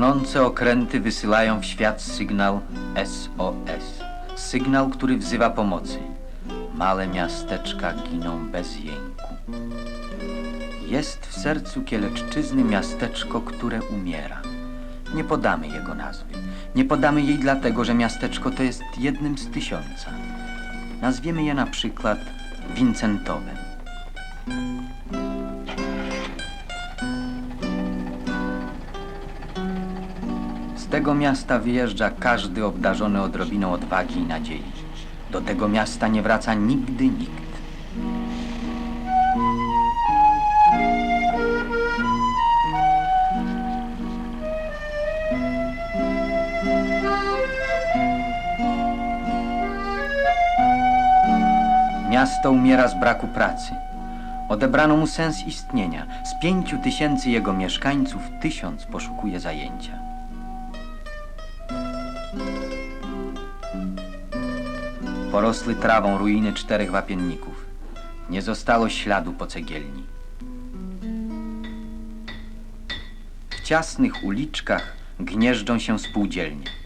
Tonące okręty wysyłają w świat sygnał SOS. Sygnał, który wzywa pomocy. Małe miasteczka giną bez jęku. Jest w sercu Kieleczczyzny miasteczko, które umiera. Nie podamy jego nazwy. Nie podamy jej dlatego, że miasteczko to jest jednym z tysiąca. Nazwiemy je na przykład Wincentowem. Tego miasta wyjeżdża każdy obdarzony odrobiną odwagi i nadziei. Do tego miasta nie wraca nigdy nikt. Miasto umiera z braku pracy. Odebrano mu sens istnienia. Z pięciu tysięcy jego mieszkańców tysiąc poszukuje zajęcia. Porosły trawą ruiny czterech wapienników. Nie zostało śladu po cegielni. W ciasnych uliczkach gnieżdżą się spółdzielnie.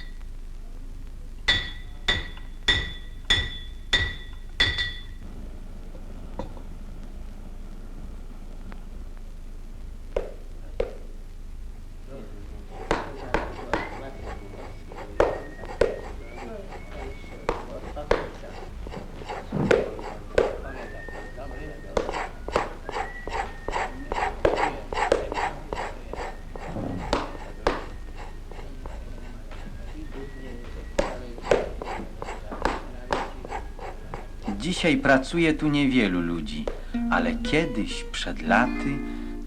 Dzisiaj pracuje tu niewielu ludzi, ale kiedyś, przed laty,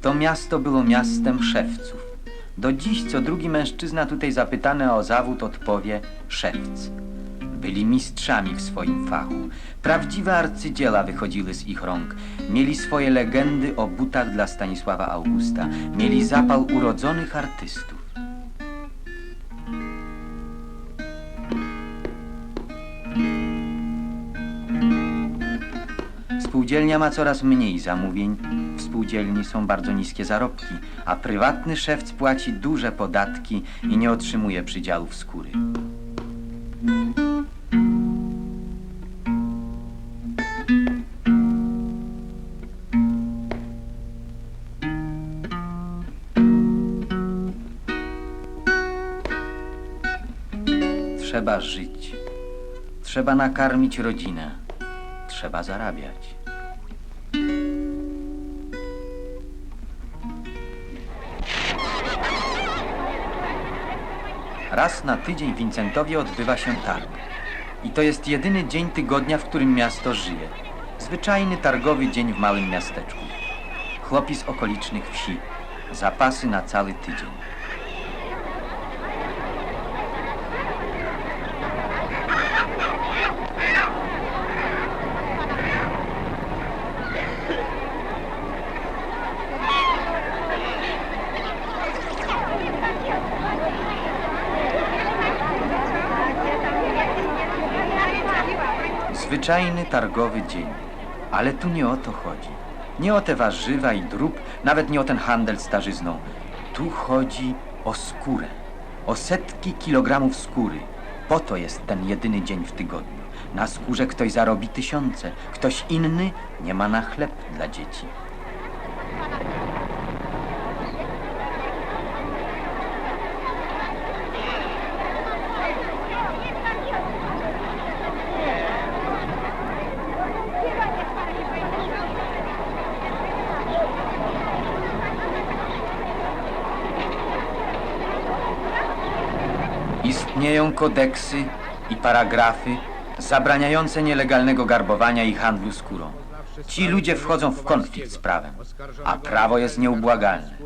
to miasto było miastem szewców. Do dziś co drugi mężczyzna tutaj zapytany o zawód odpowie szewc. Byli mistrzami w swoim fachu. Prawdziwe arcydzieła wychodziły z ich rąk. Mieli swoje legendy o butach dla Stanisława Augusta. Mieli zapał urodzonych artystów. Spółdzielnia ma coraz mniej zamówień. W spółdzielni są bardzo niskie zarobki, a prywatny szewc płaci duże podatki i nie otrzymuje przydziałów skóry. Trzeba żyć. Trzeba nakarmić rodzinę. Trzeba zarabiać. Raz na tydzień Wincentowie odbywa się targ. I to jest jedyny dzień tygodnia, w którym miasto żyje. Zwyczajny targowy dzień w małym miasteczku. Chłopi z okolicznych wsi. Zapasy na cały tydzień. Zwyczajny targowy dzień. Ale tu nie o to chodzi. Nie o te warzywa i drób, nawet nie o ten handel starzyzną. Tu chodzi o skórę. O setki kilogramów skóry. Po to jest ten jedyny dzień w tygodniu. Na skórze ktoś zarobi tysiące, ktoś inny nie ma na chleb dla dzieci. Istnieją kodeksy i paragrafy zabraniające nielegalnego garbowania i handlu skórą. Ci ludzie wchodzą w konflikt z prawem, a prawo jest nieubłagalne.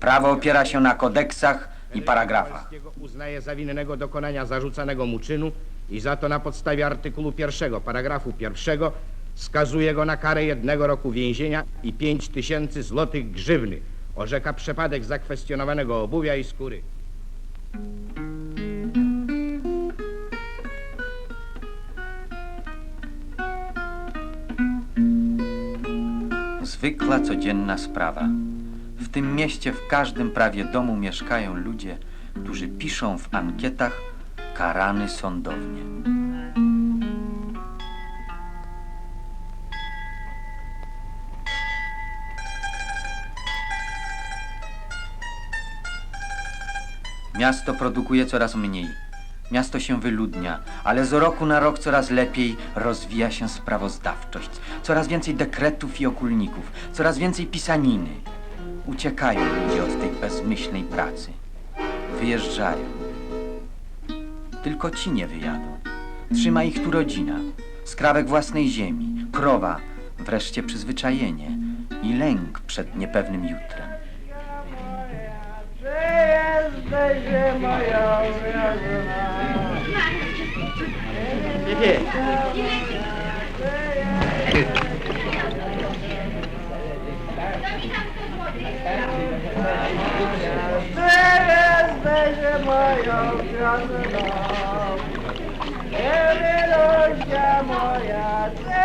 Prawo opiera się na kodeksach i paragrafach. Uznaje za winnego dokonania zarzucanego mu czynu i za to na podstawie artykułu pierwszego, paragrafu pierwszego skazuje go na karę jednego roku więzienia i pięć tysięcy złotych grzywny. Orzeka przepadek zakwestionowanego obuwia i skóry. Zwykła, codzienna sprawa. W tym mieście w każdym prawie domu mieszkają ludzie, którzy piszą w ankietach karany sądownie. Miasto produkuje coraz mniej. Miasto się wyludnia, ale z roku na rok coraz lepiej rozwija się sprawozdawczość. Coraz więcej dekretów i okulników, coraz więcej pisaniny. Uciekają ludzie od tej bezmyślnej pracy. Wyjeżdżają. Tylko ci nie wyjadą. Trzyma ich tu rodzina, skrawek własnej ziemi, krowa, wreszcie przyzwyczajenie i lęk przed niepewnym jutrem. Jesteś moja nie. Ty jesteś moją moja, moją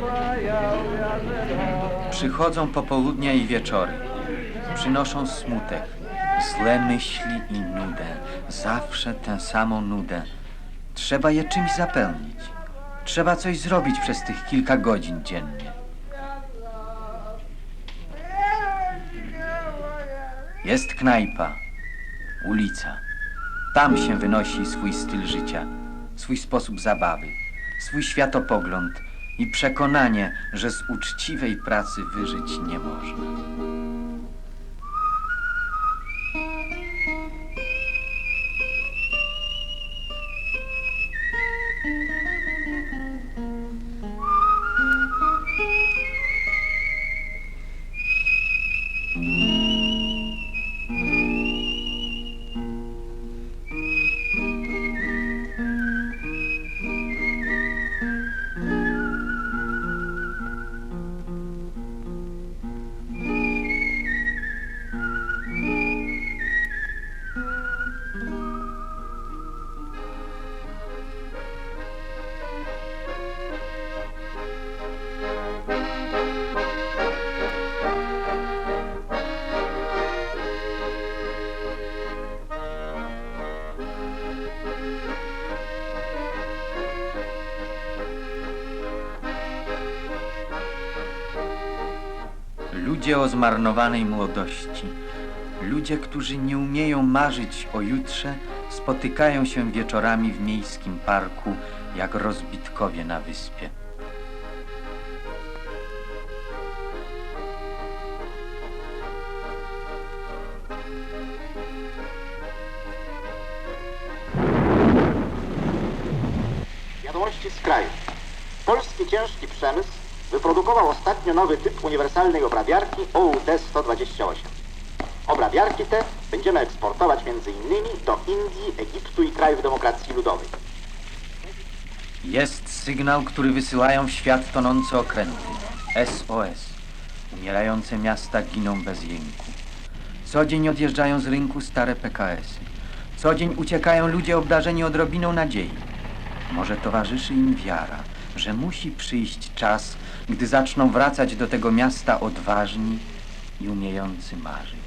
moja, moją. Przychodzą popołudnia i wieczory. Przynoszą smutek, złe myśli i nudę. Zawsze tę samą nudę. Trzeba je czymś zapełnić. Trzeba coś zrobić przez tych kilka godzin dziennie. Jest knajpa, ulica. Tam się wynosi swój styl życia, swój sposób zabawy, swój światopogląd i przekonanie, że z uczciwej pracy wyżyć nie można. Ludzie o zmarnowanej młodości, ludzie, którzy nie umieją marzyć o jutrze, spotykają się wieczorami w miejskim parku jak rozbitkowie na wyspie. Wiadomości z kraju. Polski ciężki przemysł wyprodukował ostatnio nowy typ uniwersalnej obrabiarki OUD-128. Obrabiarki te będziemy eksportować m.in. do Indii, Egiptu i krajów demokracji ludowej. Jest sygnał, który wysyłają w świat tonące okręty. SOS. Umierające miasta giną bez jęku. Co dzień odjeżdżają z rynku stare PKS-y. Co dzień uciekają ludzie obdarzeni odrobiną nadziei. Może towarzyszy im wiara, że musi przyjść czas, gdy zaczną wracać do tego miasta odważni i umiejący marzyć.